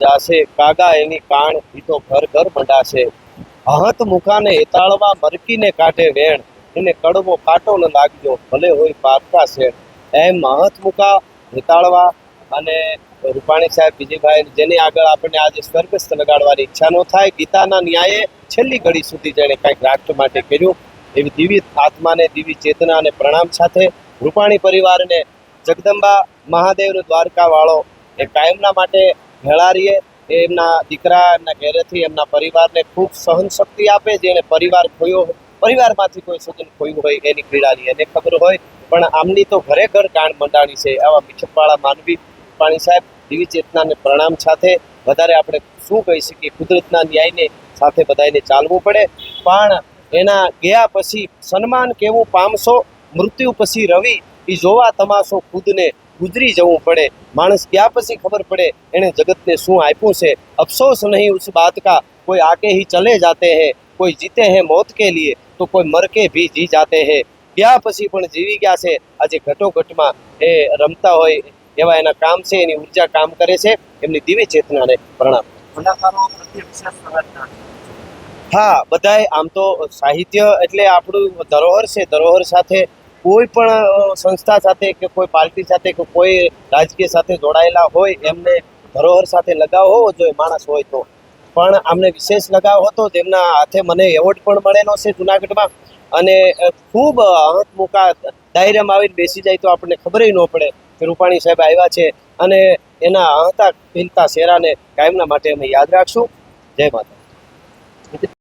જાશે, કાગા એની કાણ ઈ ઘર ઘર મંડાશે. અહત મુખાને એતાળવા મરકીને કાઢે વેણ, એને કડવો કાંટો ન લાગ્યો, ભલે હોય પારકા શેણ. એમ અહત મુકા હેતાળવા અને રૂપાણી સાહેબ બીજીભાઈ જેની આગળ આપણને આજે સ્વર્ગસ્થ લગાડવાની ઈચ્છા નો થાય, ગીતાના ન્યાયે છેલ્લી ઘડી સુધી જેણે કંઈક રાષ્ટ્ર માટે કર્યું. એવી દિવ્ય આત્માને, દિવ્ય ચેતના અને પ્રણામ સાથે રૂપાણી પરિવારને જગદંબા મહાદેવનો દ્વારકા વાળો એ કાયમના માટે ભેળારીએ એ એમના દીકરા એમના ઘેરેથી એમના પરિવારને ખૂબ સહન શક્તિ આપે જેને પરિવાર ખોયો પરિવારમાંથી કોઈ સજન ખોયું હોય એની પીડાની એને ખબર હોય. પણ આમની તો ઘરે ઘર કાંડ મંડાણી છે. આવા મિછપવાળા માનવી પાણી સાહેબ એવી ચેતનાને પ્રણામ સાથે વધારે આપણે શું કહી શકીએ? કુદરતના ન્યાયને સાથે બધાને ચાલવું પડે. પણ એના ગયા પછી સન્માન કેવું પામશો? મૃત્યુ પછી રવિ એ જોવા તમાશો ખુદને. ગુજરી જવું પડે. માણસ ક્યાં પછી ખબર પડે એણે જગતને શું આપ્યું છે? અફસોસ નહીં ઉસ બાત કા કોઈ આકે હી ચલે જાતે હે કોઈ જીતે હે મોત કે લીએ તો કોઈ મર કે ભી જી જાતે હે. ગયા પછી પણ જીવી ગયા છે? આજે ઘટોઘટમાં એ રમતા હોય એવા એના કામ છે એની ઊર્જા કામ કરે છે એમની દિવ્ય ચેતનાને પ્રણામ. હા બધાએ આમ તો સાહિત્ય એટલે આપણું ધરોહર છે ધરોહર સાથે કોઈ પણ સંસ્થા સાથે કે કોઈ પાર્ટી સાથે કે કોઈ રાજકીય સાથે જોડાયેલા હોય, એમને ધરોહર સાથે લગાવ હોવો જોઈએ માણસ હોય તો. પણ આમને વિશેષ લગાવ હતો, તેમના હાથે મને એવોર્ડ પણ મળેલો છે જુનાગઢમાં. અને ખૂબ હંત મુકા દાયરામાં આવીને બેસી જાય તો આપણને ખબર ન પડે કે રૂપાણી સાહેબ આવ્યા છે. અને એના હંતા ખીલતા શેરાને કાયમના માટે અમે યાદ રાખશું. જય માતા